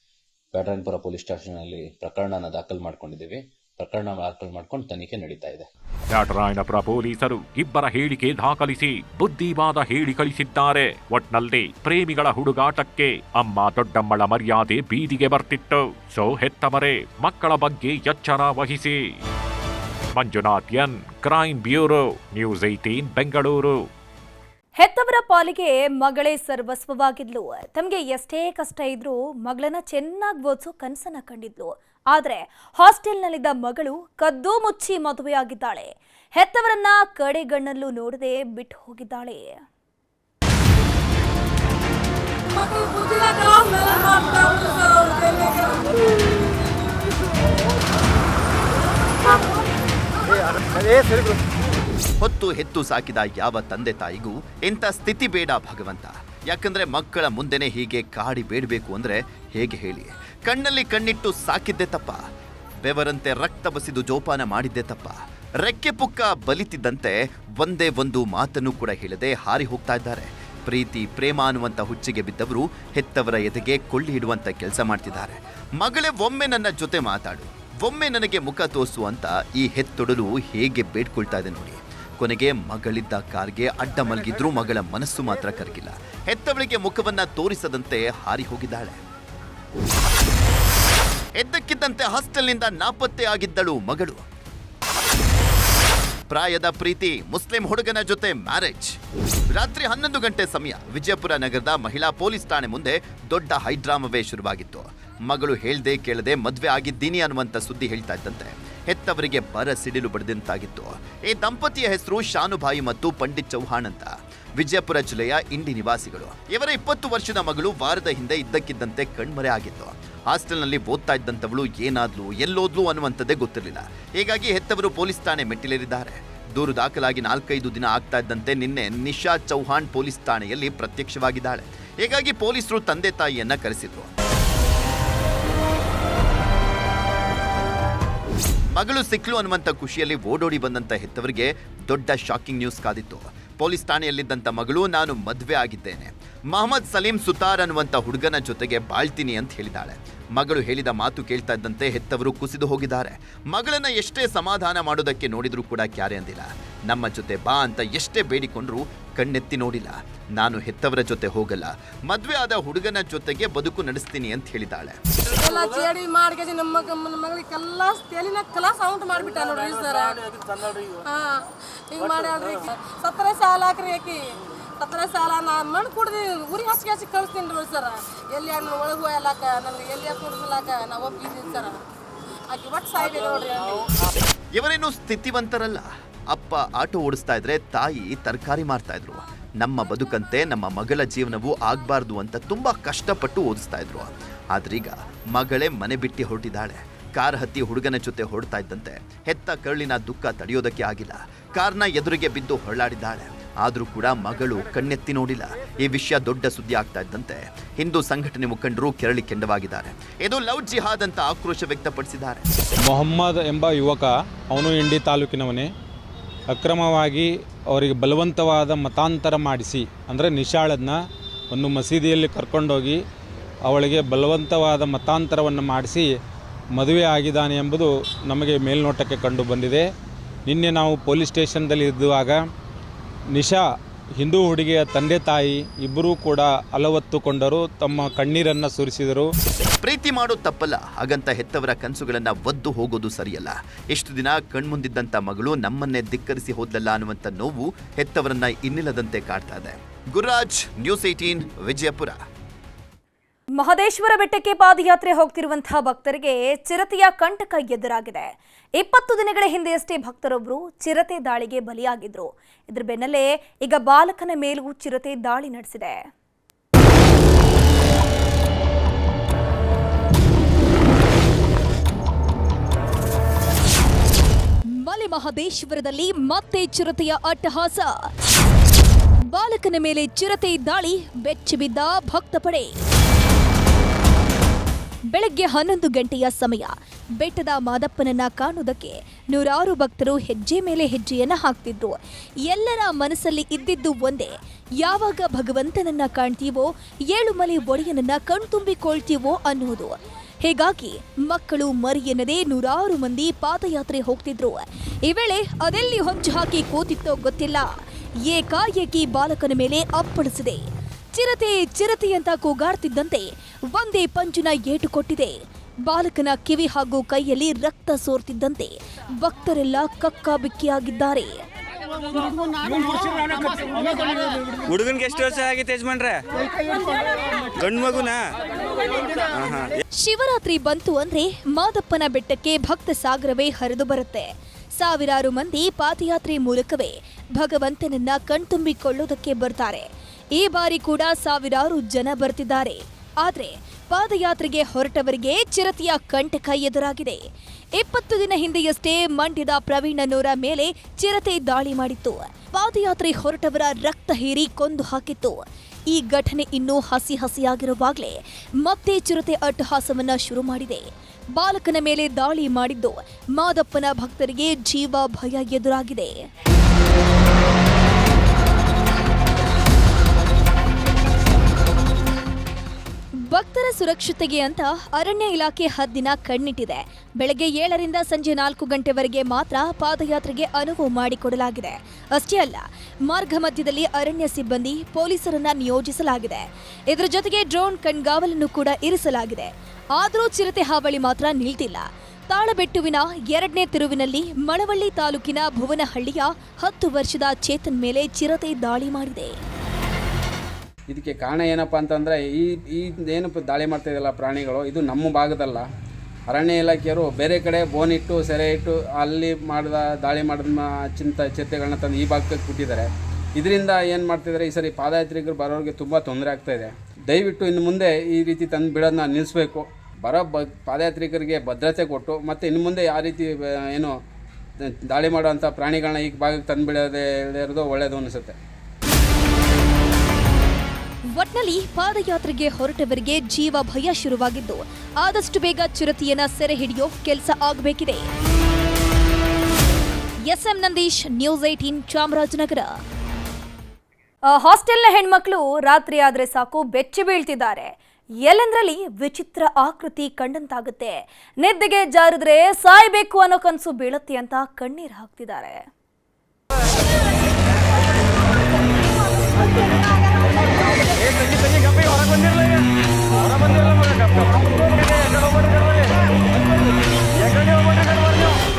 ಬ್ಯಾಟರಾಯನಪುರ ಪೊಲೀಸ್ ಸ್ಟೇಷನಲ್ಲಿ ಪ್ರಕರಣನ ದಾಖಲು ಮಾಡ್ಕೊಂಡಿದ್ದೀವಿ. ಪ್ರಕರಣ ದಾಖಲು ಮಾಡ್ಕೊಂಡು ತನಿಖೆ ನಡೀತಾ ಇದೆ. ಬ್ಯಾಟರಾಯನಪುರ ಪೊಲೀಸರು ಇಬ್ಬರ ಹೇಳಿಕೆ ದಾಖಲಿಸಿ ಬುದ್ಧಿವಾದ ಹೇಳಿ ಕಳಿಸಿದ್ದಾರೆ. ಒಟ್ನಲ್ಲಿ ಪ್ರೇಮಿಗಳ ಹುಡುಗಾಟಕ್ಕೆ ಅಮ್ಮ ದೊಡ್ಡಮ್ಮಳ ಮರ್ಯಾದೆ ಬೀದಿಗೆ ಬರ್ತಿತ್ತು. ಸೊ ಹೆತ್ತವರೇ, ಮಕ್ಕಳ ಬಗ್ಗೆ ಎಚ್ಚರ ವಹಿಸಿ. Manjunath N crime bureau, news eighteen Bengaluru. ಹೆತ್ತವರ ಪಾಲಿಗೆ ಮಗಳೇ ಸರ್ವಸ್ವವಾಗಿದ್ಲು. ತಮಗೆ ಎಷ್ಟೇ ಕಷ್ಟ ಇದ್ರೂ ಮಗಳನ್ನ ಚೆನ್ನಾಗಿ ಓದಿಸೋ ಕನಸನ್ನ ಕಂಡಿದ್ಲು. ಆದ್ರೆ ಹಾಸ್ಟೆಲ್ನಲ್ಲಿದ್ದ ಮಗಳು ಕದ್ದು ಮುಚ್ಚಿ ಮದುವೆಯಾಗಿದ್ದಾಳೆ. ಹೆತ್ತವರನ್ನ ಕಡೆಗಣ್ಣಲ್ಲೂ ನೋಡದೆ ಬಿಟ್ಟು ಹೋಗಿದ್ದಾಳೆ. ಹೊತ್ತು ಹೆತ್ತು ಸಾಕಿದ ಯಾವ ತಂದೆ ತಾಯಿಗೂ ಇಂಥ ಸ್ಥಿತಿ ಬೇಡ ಭಗವಂತ. ಯಾಕಂದ್ರೆ ಮಕ್ಕಳ ಮುಂದೆನೆ ಹೀಗೆ ಕಾಡಿ ಬೇಡಬೇಕು ಅಂದ್ರೆ ಹೇಗೆ ಹೇಳಿ. ಕಣ್ಣಲ್ಲಿ ಕಣ್ಣಿಟ್ಟು ಸಾಕಿದ್ದೆ ತಪ್ಪ. ಬೆವರಂತೆ ರಕ್ತ ಬಸಿದು ಜೋಪಾನ ಮಾಡಿದ್ದೆ ತಪ್ಪ. ರೆಕ್ಕೆ ಪುಕ್ಕ ಬಲಿತಿದ್ದಂತೆ ಒಂದೇ ಒಂದು ಮಾತನ್ನು ಕೂಡ ಹೇಳದೆ ಹಾರಿ ಹೋಗ್ತಾ ಇದ್ದಾರೆ. ಪ್ರೀತಿ, ಪ್ರೇಮ ಅನ್ನುವಂಥ ಹುಚ್ಚಿಗೆ ಬಿದ್ದವರು ಹೆತ್ತವರ ಎದೆಗೆ ಕೊಳ್ಳಿ ಇಡುವಂತ ಕೆಲಸ ಮಾಡ್ತಿದ್ದಾರೆ. ಮಗಳೇ ಒಮ್ಮೆ ನನ್ನ ಜೊತೆ ಮಾತಾಡು. ಒಮ್ಮೆ ನನಗೆ ಮುಖ ತೋರಿಸು ಅಂತ ಈ ಹೆತ್ತೊಡಲು ಹೇಗೆ ಬೇಡ್ಕೊಳ್ತಾ ಇದೆ ನೋಡಿ. ಕೊನೆಗೆ ಮಗಳಿದ್ದ ಕಾರ್ಗೆ ಅಡ್ಡ ಮಲಗಿದ್ರೂ ಮಗಳ ಮನಸ್ಸು ಮಾತ್ರ ಕರಗಿಲ್ಲ. ಹೆತ್ತವಳಿಗೆ ಮುಖವನ್ನ ತೋರಿಸದಂತೆ ಹಾರಿ ಹೋಗಿದ್ದಾಳೆ. ಎದ್ದಕ್ಕಿದ್ದಂತೆ ಹಾಸ್ಟೆಲ್ನಿಂದ ನಾಪತ್ತೆ ಆಗಿದ್ದಳು ಮಗಳು. ಪ್ರಾಯದ ಪ್ರೀತಿ, ಮುಸ್ಲಿಂ ಹುಡುಗನ ಜೊತೆ ಮ್ಯಾರೇಜ್. ರಾತ್ರಿ ಹನ್ನೊಂದು ಗಂಟೆ ಸಮಯ, ವಿಜಯಪುರ ನಗರದ ಮಹಿಳಾ ಪೊಲೀಸ್ ಠಾಣೆ ಮುಂದೆ ದೊಡ್ಡ ಹೈಡ್ರಾಮವೇ ಶುರುವಾಗಿತ್ತು. ಮಗಳು ಹೇಳ್ದೆ ಕೇಳದೆ ಮದ್ವೆ ಆಗಿದ್ದೀನಿ ಅನ್ನುವಂಥ ಸುದ್ದಿ ಹೇಳ್ತಾ ಇದ್ದಂತೆ. ಹೆತ್ತವರಿಗೆ ಬರ ಸಿಡಿಲು ಬಡಿದಂತಾಗಿತ್ತು. ಈ ದಂಪತಿಯ ಹೆಸರು ಶಾನುಭಾಯಿ ಮತ್ತು ಪಂಡಿತ್ ಚೌಹಾಣ್ ಅಂತ. ವಿಜಯಪುರ ಜಿಲ್ಲೆಯ ಇಂಡಿ ನಿವಾಸಿಗಳು. ಇವರ ಇಪ್ಪತ್ತು ವರ್ಷದ ಮಗಳು ವಾರದ ಹಿಂದೆ ಇದ್ದಕ್ಕಿದ್ದಂತೆ ಕಣ್ಮರೆ ಆಗಿತ್ತು. ಹಾಸ್ಟೆಲ್ನಲ್ಲಿ ಓದ್ತಾ ಇದ್ದಂಥವಳು ಏನಾದ್ಲು, ಎಲ್ಲೋದ್ಲು ಅನ್ನುವಂಥದ್ದೇ ಗೊತ್ತಿರಲಿಲ್ಲ. ಹೀಗಾಗಿ ಹೆತ್ತವರು ಪೊಲೀಸ್ ಠಾಣೆ ಮೆಟ್ಟಿಲೇರಿದ್ದಾರೆ. ದೂರು ದಾಖಲಾಗಿ ನಾಲ್ಕೈದು ದಿನ ಆಗ್ತಾ ಇದ್ದಂತೆ ನಿನ್ನೆ ನಿಶಾ ಚೌಹಾಣ್ ಪೊಲೀಸ್ ಠಾಣೆಯಲ್ಲಿ ಪ್ರತ್ಯಕ್ಷವಾಗಿದ್ದಾಳೆ. ಹೀಗಾಗಿ ಪೊಲೀಸರು ತಂದೆ ತಾಯಿಯನ್ನ ಕರೆಸಿದ್ರು. ಮಗಳು ಸಿಕ್ಲು ಅನ್ನುವಂಥ ಖುಷಿಯಲ್ಲಿ ಓಡೋಡಿ ಬಂದಂಥ ಹೆತ್ತವರಿಗೆ ದೊಡ್ಡ ಶಾಕಿಂಗ್ ನ್ಯೂಸ್ ಕಾದಿತ್ತು. ಪೊಲೀಸ್ ಠಾಣೆಯಲ್ಲಿದ್ದಂಥ ಮಗಳು, ನಾನು ಮದುವೆ ಆಗಿದ್ದೇನೆ. ಮಹಮ್ಮದ್ ಸಲೀಂ ಸುತಾರ್ ಅನ್ನುವಂಥ ಹುಡುಗನ ಜೊತೆಗೆ ಬಾಳ್ತೀನಿ ಅಂತ ಹೇಳಿದಾಳೆ ಮಗಳು ಹೇಳಿದ ಮಾತು ಕೇಳ್ತಾ ಇದ್ದಂತೆ ಹೆತ್ತವರು ಕುಸಿದು ಹೋಗಿದ್ದಾರೆ. ಮಗಳನ್ನ ಎಷ್ಟೇ ಸಮಾಧಾನ ಮಾಡೋದಕ್ಕೆ ನೋಡಿದ್ರೂ ಕೂಡ ಕ್ಯಾರೆ ಅಂದಿಲ್ಲ. ನಮ್ಮ ಜೊತೆ ಬಾ ಅಂತ ಎಷ್ಟೇ ಬೇಡಿಕೊಂಡ್ರು ಕಣ್ಣೆತ್ತಿ ನೋಡಿಲ್ಲ. ನಾನು ಹೆತ್ತವರ ಜೊತೆ ಹೋಗಲ್ಲ. ಮದುವೆ ಆದ ಹುಡುಗನ ಜೊತೆಗೆ ಬದುಕು ನಡೆಸ್ತೀನಿ ಅಂತ ಹೇಳಿದಾಳೆ. ಎಲ್ಲ ಜೇಡಿ ಮಾಡಿ ನಮ್ಮ ಮಗ ನಮ್ಮ ಮಗಳಿಗೆ ತಲೆನ ಕಲಾ ಸೌಂಡ್ ಮಾಡ್ಬಿಟ್ಟ ನೋಡ್ರಿ ಸರ್. ಹಾ ಈಗ ಮಾಡ್ಯಾಳ್ರಿ ಸತ್ರೆ ಸಾಲ ಹಾಕ್ರಿ ಆಕಿ. ಸತ್ರೆ ಸಾಲ ನಾ ಮಣ್ಣು ಕುಡ್ದು ಊರಿಗೆ ಹಚ್ಚಿ ಹಚ್ಚಿ ಕಳಿಸ್ತೀನಿ ರೀ ಸರ್. ಎಲ್ಲಿ ನನ್ನ ಒಳಗೆ ಹೋಯಲಾಕ ನನಗೆ ಎಲ್ಲಿ ಕುಡಿಸ್ಲಾಕ ನಾ ಒಪ್ಪಿದ್ದೀನಿ ಸರ್. ಆಕಿ ಒಟ್ಟು ಸಾಯ್ಬೇಕು ನೋಡ್ರಿ. ಇವರೇನು ಸ್ಥಿತಿವಂತರಲ್ಲ. ಅಪ್ಪ ಆಟೋ ಓಡಿಸ್ತಾ ಇದ್ರೆ ತಾಯಿ ತರಕಾರಿ ಮಾರ್ತಾ ಇದ್ರು. ನಮ್ಮ ಬದುಕಂತೆ ನಮ್ಮ ಮಗಳ ಜೀವನವೂ ಆಗಬಾರ್ದು ಅಂತ ತುಂಬ ಕಷ್ಟಪಟ್ಟು ಓದಿಸ್ತಾ ಇದ್ರು. ಆದ್ರೀಗ ಮಗಳೇ ಮನೆ ಬಿಟ್ಟು ಹೊರಟಿದ್ದಾಳೆ. ಕಾರ್ ಹತ್ತಿ ಹುಡುಗನ ಜೊತೆ ಹೊರಡ್ತಾ ಇದ್ದಂತೆ ಹೆತ್ತ ಕರುಳಿನ ದುಃಖ ತಡೆಯೋದಕ್ಕೆ ಆಗಿಲ್ಲ. ಕಾರ್ನ ಎದುರಿಗೆ ಬಿದ್ದು ಹೊರಳಾಡಿದ್ದಾಳೆ. ಆದರೂ ಕೂಡ ಮಗಳು ಕಣ್ಣೆತ್ತಿ ನೋಡಿಲ್ಲ. ಈ ವಿಷಯ ದೊಡ್ಡ ಸುದ್ದಿ ಆಗ್ತಾ ಇದ್ದಂತೆ ಹಿಂದೂ ಸಂಘಟನೆ ಮುಖಂಡರು ಕೆರಳಿ ಕೆಂಡವಾಗಿದ್ದಾರೆ. ಇದು ಲವ್ ಜಿಹಾದ್ ಅಂತ ಆಕ್ರೋಶ ವ್ಯಕ್ತಪಡಿಸಿದ್ದಾರೆ. ಮೊಹಮ್ಮದ್ ಎಂಬ ಯುವಕ ಅವನು ಇಂಡಿ ತಾಲೂಕಿನವನೇ. ಅಕ್ರಮವಾಗಿ ಅವರಿಗೆ ಬಲವಂತವಾದ ಮತಾಂತರ ಮಾಡಿಸಿ, ಅಂದರೆ ನಿಶಾಳನ್ನ ಒಂದು ಮಸೀದಿಯಲ್ಲಿ ಕರ್ಕೊಂಡೋಗಿ ಅವಳಿಗೆ ಬಲವಂತವಾದ ಮತಾಂತರವನ್ನು ಮಾಡಿಸಿ ಮದುವೆ ಆಗಿದ್ದಾನೆ ಎಂಬುದು ನಮಗೆ ಮೇಲ್ನೋಟಕ್ಕೆ ಕಂಡು ಬಂದಿದೆ. ನಿನ್ನೆ ನಾವು ಪೊಲೀಸ್ ಸ್ಟೇಷನ್ದಲ್ಲಿ ಇದ್ದುವಾಗ ನಿಶಾ ಹಿಂದೂ ಹುಡುಗಿಯ ತಂದೆ ತಾಯಿ ಇಬ್ಬರೂ ಕೂಡ ಅಲವತ್ತುಕೊಂಡರು, ತಮ್ಮ ಕಣ್ಣೀರನ್ನು ಸುರಿಸಿದರು. ಪ್ರೀತಿ ಮಾಡೋದು ತಪ್ಪಲ್ಲ, ಹಾಗಂತ ಹೆತ್ತವರ ಕನಸುಗಳನ್ನು ಒದ್ದು ಹೋಗೋದು ಸರಿಯಲ್ಲ. ಎಷ್ಟು ದಿನ ಕಣ್ಮುಂದಿದ್ದಂಥ ಮಗಳು ನಮ್ಮನ್ನೇ ಧಿಕ್ಕರಿಸಿ ಹೋದ್ಲಲ್ಲ ಅನ್ನುವಂಥ ನೋವು ಹೆತ್ತವರನ್ನ ಇನ್ನಿಲ್ಲದಂತೆ ಕಾಡ್ತಾ ಇದೆ. Gururaj news eighteen Vijayapura. Mahadeshwara ಬೆಟ್ಟಕ್ಕೆ ಪಾದಯಾತ್ರೆ ಹೋಗ್ತಿರುವಂತಹ ಭಕ್ತರಿಗೆ ಚಿರತೆಯ ಕಂಟಕ ಎದುರಾಗಿದೆ. ಇಪ್ಪತ್ತು ದಿನಗಳ ಹಿಂದೆಯಷ್ಟೇ ಭಕ್ತರೊಬ್ಬರು ಚಿರತೆ ದಾಳಿಗೆ ಬಲಿಯಾಗಿದ್ರು. ಇದ್ರ ಬೆನ್ನಲ್ಲೇ ಈಗ ಬಾಲಕನ ಮೇಲೂ ಚಿರತೆ ದಾಳಿ ನಡೆಸಿದೆ. ಮಹದೇಶ್ವರದಲ್ಲಿ ಮತ್ತೆ ಚಿರತೆಯ ಅಟ್ಟಹಾಸ. ಬಾಲಕನ ಮೇಲೆ ಚಿರತೆ ದಾಳಿ, ಬೆಚ್ಚಿಬಿದ್ದ ಭಕ್ತ ಪಡೆ ಬೆಳಗ್ಗೆ ಹನ್ನೊಂದು ಗಂಟೆಯ ಸಮಯ, ಬೆಟ್ಟದ ಮಾದಪ್ಪನನ್ನ ಕಾಣುವುದಕ್ಕೆ ನೂರಾರು ಭಕ್ತರು ಹೆಜ್ಜೆ ಮೇಲೆ ಹೆಜ್ಜೆಯನ್ನ ಹಾಕ್ತಿದ್ರು. ಎಲ್ಲರ ಮನಸ್ಸಲ್ಲಿ ಇದ್ದಿದ್ದು ಒಂದೇ, ಯಾವಾಗ ಭಗವಂತನನ್ನ ಕಾಣ್ತೀವೋ ಏಳುಮಲೆ ಒಡೆಯನನ್ನ ಕಣ್ತುಂಬಿಕೊಳ್ತೀವೋ ಅನ್ನುವುದು. ಹೀಗಾಗಿ ಮಕ್ಕಳು ಮರಿ ಎನ್ನದೇ ನೂರಾರು ಮಂದಿ ಪಾದಯಾತ್ರೆ ಹೋಗ್ತಿದ್ರು. ಈ ವೇಳೆ ಅದೆಲ್ಲಿ ಹೊಂಚು ಹಾಕಿ ಕೂತಿತ್ತೋ ಗೊತ್ತಿಲ್ಲ. ಏಕಾಏಕಿ ಬಾಲಕನ ಮೇಲೆ ಅಪ್ಪಳಿಸಿದೆ. ಚಿರತೆ ಚಿರತೆ ಅಂತ ಕೂಗಾಡ್ತಿದ್ದಂತೆ ಒಂದೇ ಪಂಚಿನ ಏಟು ಕೊಟ್ಟಿದೆ. ಬಾಲಕನ ಕಿವಿ ಹಾಗೂ ಕೈಯಲ್ಲಿ ರಕ್ತ ಸೋರ್ತಿದ್ದಂತೆ ಭಕ್ತರೆಲ್ಲ ಕಕ್ಕಾಬಿಕ್ಕಿಯಾಗಿದ್ದಾರೆ. ಹುಡುಗನ್ಗೆ ಎಷ್ಟು ವರ್ಷ ಆಗಿತ್ತು ಯಜಮಾನ್ರೆ? ಗಂಡು ಮಗುನ ಶಿವರಾತ್ರಿ ಬಂತು ಅಂದ್ರೆ ಮಾದಪ್ಪನ ಬೆಟ್ಟಕ್ಕೆ ಭಕ್ತ ಸಾಗರವೇ ಹರಿದು ಬರುತ್ತೆ. ಸಾವಿರಾರು ಮಂದಿ ಪಾದಯಾತ್ರೆ ಮೂಲಕವೇ ಭಗವಂತನನ್ನ ಕಣ್ತುಂಬಿಕೊಳ್ಳೋದಕ್ಕೆ ಬರ್ತಾರೆ. ಈ ಬಾರಿ ಕೂಡ ಸಾವಿರಾರು ಜನ ಬರ್ತಿದ್ದಾರೆ. ಆದ್ರೆ ಪಾದಯಾತ್ರೆಗೆ ಹೊರಟವರಿಗೆ ಚಿರತೆಯ ಕಂಟಕ ಎದುರಾಗಿದೆ. ಇಪ್ಪತ್ತು ದಿನ ಹಿಂದೆಯಷ್ಟೇ ಮಂಡ್ಯದ ಪ್ರವೀಣನವರ ಮೇಲೆ ಚಿರತೆ ದಾಳಿ ಮಾಡಿತ್ತು. ಪಾದಯಾತ್ರೆ ಹೊರಟವರ ರಕ್ತ ಹೀರಿ ಕೊಂದು ಹಾಕಿತ್ತು. ಈ ಘಟನೆ ಇನ್ನೂ ಹಸಿ ಹಸಿಯಾಗಿರುವಾಗಲೇ ಮತ್ತೆ ಚಿರತೆ ಅಟ್ಟಹಾಸವನ್ನ ಶುರು ಮಾಡಿದೆ. ಬಾಲಕನ ಮೇಲೆ ದಾಳಿ ಮಾಡಿದ್ದು ಮಾದಪ್ಪನ ಭಕ್ತರಿಗೆ ಜೀವ ಭಯ ಎದುರಾಗಿದೆ. ಭಕ್ತರ ಸುರಕ್ಷತೆಗೆ ಅಂತ ಅರಣ್ಯ ಇಲಾಖೆ ಹದ್ದಿನ ಕಣ್ಣಿಟ್ಟಿದೆ. ಬೆಳಗ್ಗೆ ಏಳರಿಂದ ಸಂಜೆ ನಾಲ್ಕು ಗಂಟೆವರೆಗೆ ಮಾತ್ರ ಪಾದಯಾತ್ರೆಗೆ ಅನುವು ಮಾಡಿಕೊಡಲಾಗಿದೆ. ಅಷ್ಟೇ ಅಲ್ಲ, ಮಾರ್ಗ ಮಧ್ಯದಲ್ಲಿ ಅರಣ್ಯ ಸಿಬ್ಬಂದಿ ಪೊಲೀಸರನ್ನ ನಿಯೋಜಿಸಲಾಗಿದೆ. ಇದರ ಜೊತೆಗೆ ಡ್ರೋನ್ ಕಣ್ಗಾವಲನ್ನು ಕೂಡ ಇರಿಸಲಾಗಿದೆ. ಆದರೂ ಚಿರತೆ ಹಾವಳಿ ಮಾತ್ರ ನಿಲ್ತಿಲ್ಲ. ತಾಳಬೆಟ್ಟುವಿನ ಎರಡನೇ ತಿರುವಿನಲ್ಲಿ ಮಳವಳ್ಳಿ ತಾಲೂಕಿನ ಭುವನಹಳ್ಳಿಯ ಹತ್ತು ವರ್ಷದ ಚೇತನ್ ಮೇಲೆ ಚಿರತೆ ದಾಳಿ ಮಾಡಿದೆ. ಇದಕ್ಕೆ ಕಾರಣ ಏನಪ್ಪ ಅಂತಂದರೆ ಈ ಈ ಏನು ದಾಳಿ ಮಾಡ್ತಾಯಿದೆಯಲ್ಲ ಪ್ರಾಣಿಗಳು, ಇದು ನಮ್ಮ ಭಾಗದಲ್ಲ. ಅರಣ್ಯ ಇಲಾಖೆಯವರು ಬೇರೆ ಕಡೆ ಬೋನಿಟ್ಟು ಸೆರೆ ಇಟ್ಟು ಅಲ್ಲಿ ಮಾಡಿದ, ದಾಳಿ ಮಾಡಿದ ಚಿಂತ ಚಿತ್ತೆಗಳನ್ನ ತಂದು ಈ ಭಾಗಕ್ಕೆ ಬಿಟ್ಟಿದ್ದಾರೆ. ಇದರಿಂದ ಏನು ಮಾಡ್ತಿದ್ದಾರೆ ಈ ಸರಿ ಪಾದಯಾತ್ರಿಕರು ಬರೋರಿಗೆ ತುಂಬ ತೊಂದರೆ ಆಗ್ತಾ ಇದೆ. ದಯವಿಟ್ಟು ಇನ್ನು ಮುಂದೆ ಈ ರೀತಿ ತಂದು ಬಿಡೋದನ್ನ ನಿಲ್ಲಿಸಬೇಕು ಬರೋ, ಬ, ಪಾದಯಾತ್ರಿಕರಿಗೆ ಭದ್ರತೆ ಕೊಟ್ಟು, ಮತ್ತು ಇನ್ನು ಮುಂದೆ ಯಾವ ರೀತಿ, ಏನು, ದಾಳಿ ಮಾಡುವಂಥ ಪ್ರಾಣಿಗಳನ್ನ ಈ ಭಾಗಕ್ಕೆ ತಂದು ಬಿಡೋದೇ ಇರೋದು ಒಳ್ಳೆಯದು ಅನಿಸುತ್ತೆ. ಒಟ್ನಲ್ಲಿ ಪಾದಯಾತ್ರೆಗೆ ಹೊರಟವರಿಗೆ ಜೀವ ಭಯ ಶುರುವಾಗಿದ್ದು, ಆದಷ್ಟು ಬೇಗ ಚಿರತೆಯನ್ನ ಸೆರೆ ಹಿಡಿಯೋ ಕೆಲಸ ಆಗಬೇಕಿದೆ. S M Nandish, news eighteen Chamarajanagar. ಹಾಸ್ಟೆಲ್ನ ಹೆಣ್ಮಕ್ಳು ರಾತ್ರಿ ಆದ್ರೆ ಸಾಕು ಬೆಚ್ಚಿ ಬೀಳ್ತಿದ್ದಾರೆ. ಎಲ್ಲೆಂದ್ರಲ್ಲಿ ವಿಚಿತ್ರ ಆಕೃತಿ ಕಂಡಂತಾಗುತ್ತೆ. ನಿದ್ದೆಗೆ ಜಾರಿದ್ರೆ ಸಾಯ್ಬೇಕು ಅನ್ನೋ ಕನಸು ಬೀಳತ್ತೆ ಅಂತ ಕಣ್ಣೀರು ಹಾಕ್ತಿದ್ದಾರೆ. ಮಂದಿರ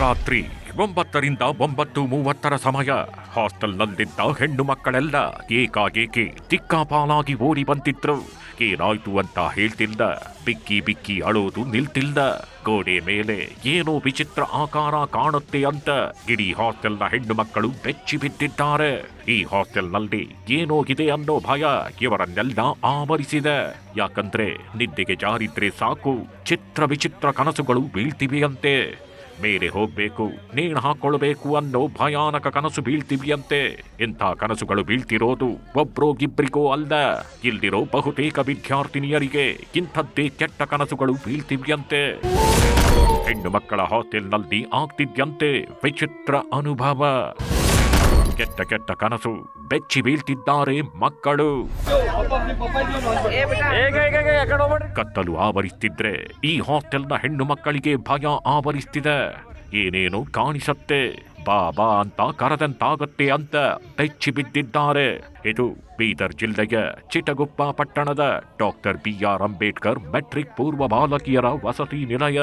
ರಾತ್ರಿ ಒಂಬತ್ತರಿಂದ ಒಂಬತ್ತು ಮೂವತ್ತರ ಸಮಯ. ಹಾಸ್ಟೆಲ್ನಲ್ಲಿದ್ದ ಹೆಣ್ಣು ಮಕ್ಕಳೆಲ್ಲ ಏಕಾಏಕಿ ತಿಕ್ಕಾಪಾಲಾಗಿ ಓಡಿ ಬಂದಿದ್ರು. ಏನಾಯ್ತು ಅಂತ ಹೇಳ್ತಿಲ್ಲ. ಬಿಕ್ಕಿ ಬಿಕ್ಕಿ ಅಳೋದು ನಿಲ್ತಿಲ್ಲ. ಗೋಡೆ ಮೇಲೆ ಏನೋ ವಿಚಿತ್ರ ಆಕಾರ ಕಾಣುತ್ತೆ ಅಂತ ಇಡೀ ಹಾಸ್ಟೆಲ್ನ ಹೆಣ್ಣು ಮಕ್ಕಳು ಬೆಚ್ಚಿ ಬಿದ್ದಿದ್ದಾರೆ. ಈ ಹಾಸ್ಟೆಲ್ನಲ್ಲಿ ಏನೋ ಇದೆ ಅನ್ನೋ ಭಯ ಇವರನ್ನೆಲ್ಲ ಆವರಿಸಿದೆ. ಯಾಕಂದ್ರೆ ನಿದ್ದೆಗೆ ಜಾರಿದ್ರೆ ಸಾಕು. ಚಿತ್ರ ವಿಚಿತ್ರ ಕನಸುಗಳು ಬೀಳ್ತಿವೆಯಂತೆ. ಮೇಲೆ ಹೋಗ್ಬೇಕು ನೇಣು ಹಾಕೊಳ್ಬೇಕು ಅನ್ನೋ ಭಯಾನಕ ಕನಸು ಬೀಳ್ತಿವಿಯಂತೆ. ಇಂಥ ಕನಸುಗಳು ಬೀಳ್ತಿರೋದು ಒಬ್ರೋ ಗಿಬ್ರಿಗೋ ಅಲ್ಲ ಇಲ್ಲಿರೋ ಬಹುತೇಕ ವಿದ್ಯಾರ್ಥಿನಿಯರಿಗೆ ಇಂಥದ್ದೇ ಕೆಟ್ಟ ಕನಸುಗಳು ಬೀಳ್ತಿವಿಯಂತೆ. ಹೆಣ್ಣು ಮಕ್ಕಳ ಹಾಸ್ಟೆಲ್ನಲ್ಲಿ ಆಗ್ತಿದ್ಯಂತೆ, ವಿಚಿತ್ರ ಅನುಭವ. ಕೆಟ್ಟ ಕೆಟ್ಟ ಕನಸು ಬೆಚ್ಚಿ ಬೀಳ್ತಿದ್ದಾರೆ ಮಕ್ಕಳು. ಕತ್ತಲು ಆವರಿಸ್ತಿದ್ರೆ ಈ ಹಾಸ್ಟೆಲ್ನ ಹೆಣ್ಣು ಮಕ್ಕಳಿಗೆ ಭಯ ಆವರಿಸ್ತಿದೆ. ಏನೇನು ಕಾಣಿಸತ್ತೆ ಬಾ ಬಾ ಅಂತ ಕರೆದಂತಾಗತ್ತೆ ಅಂತ ಬೆಚ್ಚಿ ಬಿದ್ದಿದ್ದಾರೆ. ಇದು ಬೀದರ್ ಜಿಲ್ಲೆಯ ಚಿಟಗುಪ್ಪ ಪಟ್ಟಣದ doctor B R Ambedkar matric ಪೂರ್ವ ಬಾಲಕಿಯರ ವಸತಿ ನಿಲಯ.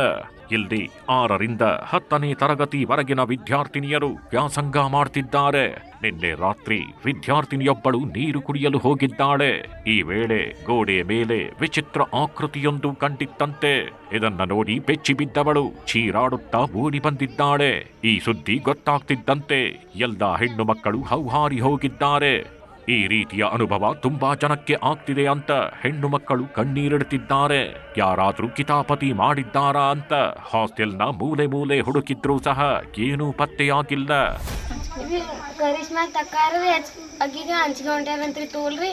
ಇಲ್ಲಿ ಆರರಿಂದ ಹತ್ತನೇ ತರಗತಿವರೆಗಿನ ವಿದ್ಯಾರ್ಥಿನಿಯರು ವ್ಯಾಸಂಗ ಮಾಡ್ತಿದ್ದಾರೆ. ನಿನ್ನೆ ರಾತ್ರಿ ವಿದ್ಯಾರ್ಥಿನಿಯೊಬ್ಬಳು ನೀರು ಕುಡಿಯಲು ಹೋಗಿದ್ದಾಳೆ. ಈ ವೇಳೆ ಗೋಡೆ ಮೇಲೆ ವಿಚಿತ್ರ ಆಕೃತಿಯೊಂದು ಕಂಡಿತ್ತಂತೆ. ಇದನ್ನ ನೋಡಿ ಬೆಚ್ಚಿ ಬಿದ್ದವಳು. ಚೀರಾಡುತ್ತಾ ಓಡಿ ಬಂದಿದ್ದಾಳೆ. ಈ ಸುದ್ದಿ ಗೊತ್ತಾಗ್ತಿದ್ದಂತೆ. ಎಲ್ಲ ಹೆಣ್ಣು ಮಕ್ಕಳು ಹೌಹಾರಿ ಹೋಗಿದ್ದಾರೆ. ಈ ರೀತಿಯ ಅನುಭವ ತುಂಬಾ ಜನಕ್ಕೆ ಆಗ್ತಿದೆ ಅಂತ ಹೆಣ್ಣು ಮಕ್ಕಳು ಕಣ್ಣೀರಿಡುತ್ತಿದ್ದಾರೆ. ಯಾರಾದ್ರೂ ಕಿತಾಪತಿ ಮಾಡಿದ್ದಾರಾ ಅಂತ ಹಾಸ್ಟೆಲ್ನ ಮೂಲೆ ಮೂಲೆ ಹುಡುಕಿದ್ರೂ ಸಹ ಏನೂ ಪತ್ತೆಯಾಗಿಲ್ಲ. ಕರಿಷ್ಮಾ ತಕ್ಕಾರ್ರಿ ಹಚ್ ಅಕ್ಕಿಗೆ ಹಂಚ್ಗೆ ಹೊಂಟ್ಯಾರಂತ್ರಿ ತೋಲ್ರಿ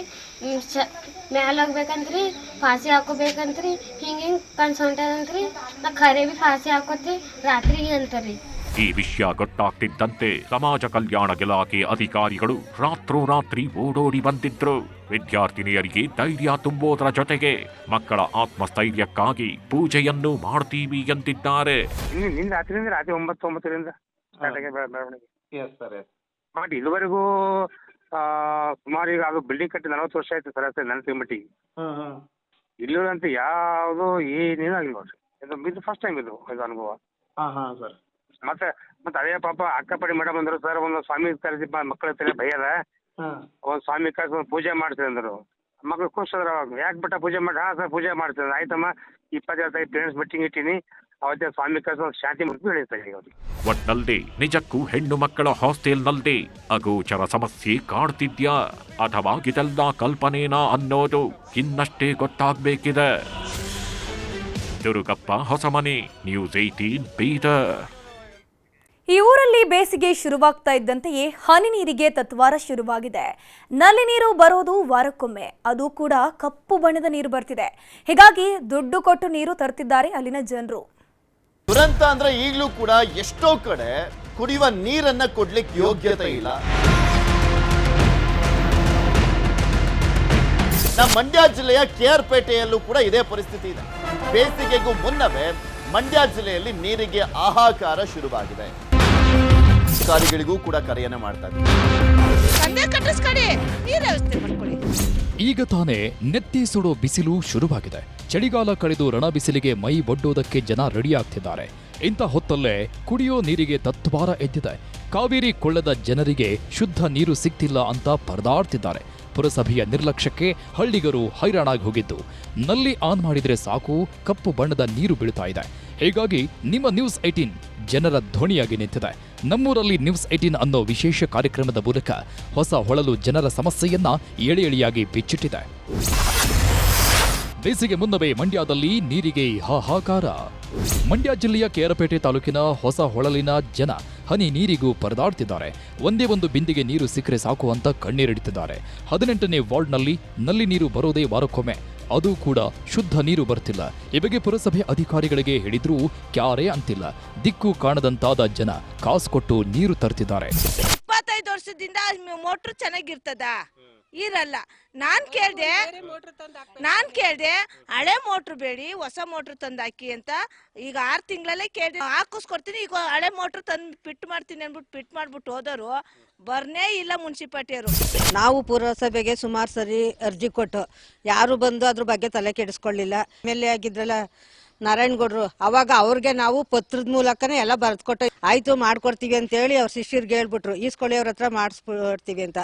ಮ್ಯಾಲ ಹೋಗ್ಬೇಕಂತ್ರಿ ಫಾಸಿ ಹಾಕೋಬೇಕಂತ್ರಿ. ಹಿಂಗೆ ಹಿಂಗೆ ಕನ್ಸ್ ಹೊಂಟ್ಯಾರಂತ್ರಿ ನಾ ಖರೆ ಭೀ ಫಾಸಿ ಹಾಕೋತಿ ರಾತ್ರಿಗೆ ಅಂತಾರ್ರಿ ಈ ವಿಷಯ ಗೊತ್ತಾಗ್ತಿದ್ದಂತೆ ಸಮಾಜ ಕಲ್ಯಾಣ ಇಲಾಖೆ ಅಧಿಕಾರಿಗಳು ರಾತ್ರೋರಾತ್ರಿ ಓಡೋಡಿ ಬಂದಿದ್ರು. ವಿದ್ಯಾರ್ಥಿನಿಯರಿಗೆ ಧೈರ್ಯ ತುಂಬೋದರ ಜೊತೆಗೆ ಮಕ್ಕಳ ಆತ್ಮಸ್ಥೈರ್ಯಕ್ಕಾಗಿ ಪೂಜೆಯನ್ನು ಮಾಡ್ತೀವಿ ಎಂದಿದ್ದಾರೆ. ರಾತ್ರಿಯಿಂದ ರಾತ್ರಿ ಒಂಬತ್ತು ಒಂಬತ್ತರಿಂದ ಸ್ಟಾರ್ಟ್ ಆಗಿ ಬೆಳವಣಿಗೆ ಎಸ್ ಸರ್ ಎಸ್ ಬಟ್ ಇದುವರೆಗೂ ಆ, ಸುಮಾರು ಈಗ ಅದು ಬಿಲ್ಡಿಂಗ್ ಕಟ್ಟಿ ನಲವತ್ತು ವರ್ಷ ಆಯ್ತು ಸರ್ ಅಷ್ಟೇ ನನ್ನ ಮಟ್ಟಿಗೆ. ಅಂತ ಯಾವುದು ಏನೇನು ಆಗಿಲ್ಲ ನೋಡ್ರಿ ಇದು ಇದು ಫಸ್ಟ್ ಟೈಮ್ ಇದು ಇದು ಅನುಭವ. ಹಾಂ ಹಾಂ ಸರ್ ಮತ್ತೆ ಮತ್ತೆ ಅದೇ ಪಾಪ ಅಕ್ಕಪಡಿ ಮೇಡಮ್ ಅಂದ್ರು ಸರ್ ಒಂದು ಸ್ವಾಮಿ ಕರೆಸಿ ಮಕ್ಕಳ ಹತ್ರ ಭಯ ಅದ ಹಾಂ. ಒಂದು ಸ್ವಾಮಿ ಕರೆಸಿ ಒಂದು ಪೂಜೆ ಮಾಡ್ತೀವಿ ಅಂದರು. ಮಕ್ಳು ಖುಷ್ ಅದ್ರ ಅವಾಗ. ಯಾಕೆ ಬಿಟ್ಟ ಪೂಜೆ ಮಾಡಿ ಹಾಂ ಸರ್ ಪೂಜೆ ಮಾಡ್ತೀನಿ ಆಯ್ತಮ್ಮ ಇಪ್ಪತ್ತೈದು ತಾರೀಕು ಪೇರೆಂಟ್ಸ್ ಮೀಟಿಂಗ್ ಇಟ್ಟೀನಿ. ಅವತ್ತೇ ಸ್ವಾಮಿ ಕಳ್ಸ ಶಾಂತಿ ಮುಟ್ಟು ಹೇಳಿ ಸರ್ ಅವ್ರಿಗೆ ಒಟ್ನಲ್ಲಿ ನಿಜಕ್ಕೂ ಹೆಣ್ಣು ಮಕ್ಕಳ ಹಾಸ್ಟೆಲ್ನಲ್ಲಿ ಅಗೋಚರ ಸಮಸ್ಯೆ ಕಾಡ್ತಿದ್ಯಾ? ಅಥವಾ ಇದೆಲ್ಲ ಕಲ್ಪನೆನಾ ಅನ್ನೋದು ಇನ್ನಷ್ಟೇ ಗೊತ್ತಾಗ್ಬೇಕಿದೆ. Durugappa Hosamane news eighteen Bidar. ಈ ಊರಲ್ಲಿ ಬೇಸಿಗೆ ಶುರುವಾಗ್ತಾ ಇದ್ದಂತೆಯೇ ಹನಿ ನೀರಿಗೆ ತತ್ವಾರ ಶುರುವಾಗಿದೆ. ನಲ್ಲಿ ನೀರು ಬರೋದು ವಾರಕ್ಕೊಮ್ಮೆ, ಅದು ಕೂಡ ಕಪ್ಪು ಬಣ್ಣದ ನೀರು ಬರ್ತಿದೆ. ಹೀಗಾಗಿ ದುಡ್ಡು ಕೊಟ್ಟು ನೀರು ತರ್ತಿದ್ದಾರೆ ಅಲ್ಲಿನ ಜನರು. ದುರಂತ ಅಂದ್ರೆ ಈಗಲೂ ಕೂಡ ಎಷ್ಟೋ ಕಡೆ ಕುಡಿಯುವ ನೀರನ್ನ ಕೊಡ್ಲಿಕ್ಕೆ ಯೋಗ್ಯತೆ ಇಲ್ಲ. ನಮ್ಮ ಮಂಡ್ಯ ಜಿಲ್ಲೆಯ ಕೆ ಆರ್ ಪೇಟೆಯಲ್ಲೂ ಕೂಡ ಇದೇ ಪರಿಸ್ಥಿತಿ ಇದೆ. ಬೇಸಿಗೆಗೂ ಮುನ್ನವೇ ಮಂಡ್ಯ ಜಿಲ್ಲೆಯಲ್ಲಿ ನೀರಿಗೆ ಆಹಾಕಾರ ಶುರುವಾಗಿದೆ. ಅಧಿಕಾರಿಗಳಿಗೂ ಕೂಡ ಕರೆಯನ್ನ ಮಾಡ್ತಾ ಇದ್ದಾರೆ. ಕಟ್ಟಿಸ್ಕೊಡಿ ನೀರು ವ್ಯವಸ್ಥೆ ಮಾಡ್ಕೊಳ್ಳಿ. ಈಗ ತಾನೇ ನೆತ್ತಿ ಸುಡೋ ಬಿಸಿಲು ಶುರುವಾಗಿದೆ. ಚಳಿಗಾಲ ಕಳೆದು ರಣ ಬಿಸಿಲಿಗೆ ಮೈ ಒಡ್ಡೋದಕ್ಕೆ ಜನ ರೆಡಿಯಾಗ್ತಿದ್ದಾರೆ. ಇಂಥ ಹೊತ್ತಲ್ಲೇ ಕುಡಿಯೋ ನೀರಿಗೆ ತತ್ವಾರ ಎದ್ದಿದೆ. ಕಾವೇರಿ ಕೊಳ್ಳದ ಜನರಿಗೆ ಶುದ್ಧ ನೀರು ಸಿಗ್ತಿಲ್ಲ ಅಂತ ಪರದಾಡ್ತಿದ್ದಾರೆ. ಪುರಸಭೆಯ ನಿರ್ಲಕ್ಷ್ಯಕ್ಕೆ ಹಳ್ಳಿಗರು ಹೈರಾಣಾಗಿ ಹೋಗಿದ್ದು. ನಲ್ಲಿ ಆನ್ ಮಾಡಿದರೆ ಸಾಕು, ಕಪ್ಪು ಬಣ್ಣದ ನೀರು ಬೀಳ್ತಾ ಇದೆ. ಹೀಗಾಗಿ ನಿಮ್ಮ ನ್ಯೂಸ್ ಏಟೀನ್ ಜನರ ಧ್ವನಿಯಾಗಿ ನಿಂತಿದೆ. ನಮ್ಮೂರಲ್ಲಿ ನ್ಯೂಸ್ ಏಟೀನ್ ಅನ್ನೋ ವಿಶೇಷ ಕಾರ್ಯಕ್ರಮದ ಮೂಲಕ ಹೊಸ ಹೊಳಲು ಜನರ ಸಮಸ್ಯೆಯನ್ನ ಎಳೆ ಎಳೆಯಾಗಿ ಬಿಚ್ಚಿಟ್ಟಿದೆ. ಬೇಸಿಗೆ ಮುನ್ನವೇ ಮಂಡ್ಯದಲ್ಲಿ ನೀರಿಗೆ ಹಾಹಾಕಾರ. ಮಂಡ್ಯ ಜಿಲ್ಲೆಯ ಕೇರಪೇಟೆ ತಾಲೂಕಿನ ಹೊಸ ಹೊಳಲಿನ ಜನ ಹನಿ ನೀರಿಗೂ ಪರದಾಡ್ತಿದ್ದಾರೆ. ಒಂದೇ ಒಂದು ಬಿಂದಿಗೆ ನೀರು ಸಿಕ್ಕರೆ ಸಾಕು ಅಂತ ಕಣ್ಣೀರಿಡುತ್ತಿದ್ದಾರೆ ಹದಿನೆಂಟನೇ ವಾರ್ಡ್ನಲ್ಲಿ ನಲ್ಲಿ ನೀರು ಬರೋದೇ ವಾರಕ್ಕೊಮ್ಮೆ. ಅದು ಕೂಡ ಶುದ್ಧ ನೀರು ಬರ್ತಿಲ್ಲ. ಈ ಬಗ್ಗೆ ಪುರಸಭೆ ಅಧಿಕಾರಿಗಳಿಗೆ ಹೇಳಿದ್ರೂ ಕ್ಯಾರೇ ಅಂತಿಲ್ಲ. ದಿಕ್ಕು ಕಾಣದಂತಾದ ಜನ ಕಾಸು ಕೊಟ್ಟು ನೀರು ತರ್ತಿದ್ದಾರೆ. ಇಪ್ಪತ್ತೈದು ವರ್ಷದಿಂದ ಮೋಟ್ರ್ ಚೆನ್ನಾಗಿರ್ತದ? ಇರಲ್ಲ. ನಾನ್ ಕೇಳ್ದೆ ನಾನ್ ಕೇಳ್ದೆ ಹಳೆ ಮೋಟ್ರ್ ಬೇಡಿ ಹೊಸ ಮೋಟ್ರ್ ತಂದಾಕಿ ಹಾಕಿ ಅಂತ ಈಗ ಆರ್ ತಿಂಗಳಲ್ಲೇ ಕೇಳ್ದೆ. ಹಾಕಿಸ್ಕೊಡ್ತೀನಿ ಈಗ ಹಳೆ ಮೋಟ್ರ್ ತಂದು ಫಿಟ್ ಮಾಡ್ತೀನಿ ಅನ್ಬಿಟ್ಟು ಫಿಟ್ ಮಾಡ್ಬಿಟ್ಟು ಹೋದವರು ಬರ್ನೇ ಇಲ್ಲ ಮುನ್ಸಿಪಾಲ್ಟಿಯವರು. ನಾವು ಪುರಸಭೆಗೆ ಸುಮಾರು ಸರಿ ಅರ್ಜಿ ಕೊಟ್ಟು ಯಾರು ಬಂದು ಅದ್ರ ಬಗ್ಗೆ ತಲೆ ಕೆಡಿಸ್ಕೊಳ್ಳಿಲ್ಲ. ಎಂ ಆಗಿದ್ರಲ್ಲ ನಾರಾಯಣಗೌಡ್ರು, ಅವಾಗ ಅವ್ರಿಗೆ ನಾವು ಪತ್ರದ ಮೂಲಕನೇ ಎಲ್ಲ ಬರೆದ್ಕೊಟ್ಟು ಆಯ್ತು ಮಾಡ್ಕೊಡ್ತೀವಿ ಅಂತ ಹೇಳಿ ಅವ್ರ ಶಿಷ್ಯರಿಗೆ ಹೇಳ್ಬಿಟ್ರು ಈಸ್ಕೊಳ್ಳಿ ಅವ್ರ ಹತ್ರ ಮಾಡಿಸ್ಕೊಡ್ತೀವಿ ಅಂತ.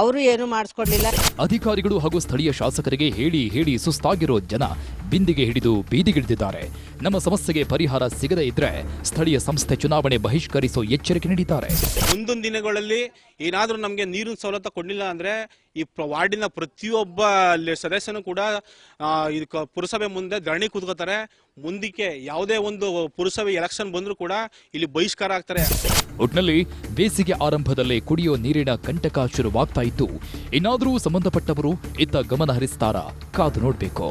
ಅವರು ಏನು ಮಾಡಿಸ್ಕೊಡ್ಲಿಲ್ಲ. ಅಧಿಕಾರಿಗಳು ಹಾಗೂ ಸ್ಥಳೀಯ ಶಾಸಕರಿಗೆ ಹೇಳಿ ಹೇಳಿ ಸುಸ್ತಾಗಿರೋ ಜನ ಬಿಂದಿಗೆ ಹಿಡಿದು ಬೀದಿಗಿಳಿದಿದ್ದಾರೆ. ನಮ್ಮ ಸಮಸ್ಯೆಗೆ ಪರಿಹಾರ ಸಿಗದೇ ಇದ್ರೆ ಸ್ಥಳೀಯ ಸಂಸ್ಥೆ ಚುನಾವಣೆ ಬಹಿಷ್ಕರಿಸೋ ಎಚ್ಚರಿಕೆ ನೀಡಿದ್ದಾರೆ. ಮುಂದಿನ ದಿನಗಳಲ್ಲಿ ಏನಾದರೂ ನಮಗೆ ನೀರಿನ ಸವಲತ್ತು ಕೊಡಲಿಲ್ಲ ಅಂದ್ರೆ ಈ ವಾರ್ಡಿನ ಪ್ರತಿಯೊಬ್ಬ ಸದಸ್ಯನು ಕೂಡ ಇದು ಪುರಸಭೆ ಮುಂದೆ ಧರಣಿ ಕೂತ್ಕೋತಾರೆ. ಮುಂದಕ್ಕೆ ಯಾವುದೇ ಒಂದು ಪುರಸಭೆ ಎಲೆಕ್ಷನ್ ಬಂದರೂ ಕೂಡ ಇಲ್ಲಿ ಬಹಿಷ್ಕಾರ ಆಗ್ತಾರೆ. ಒಟ್ನಲ್ಲಿ ಬೇಸಿಗೆ ಆರಂಭದಲ್ಲಿ ಕುಡಿಯೋ ನೀರಿನ ಕಂಟಕ ಶುರುವಾಗ್ತಾ ಇದ್ದು ಇನ್ನಾದರೂ ಸಂಬಂಧಪಟ್ಟವರು ಇತ್ತ ಗಮನ ಹರಿಸ್ತಾರಾ? ಕಾದು ನೋಡ್ಬೇಕು.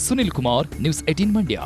Sunil Kumar news eighteen Mandya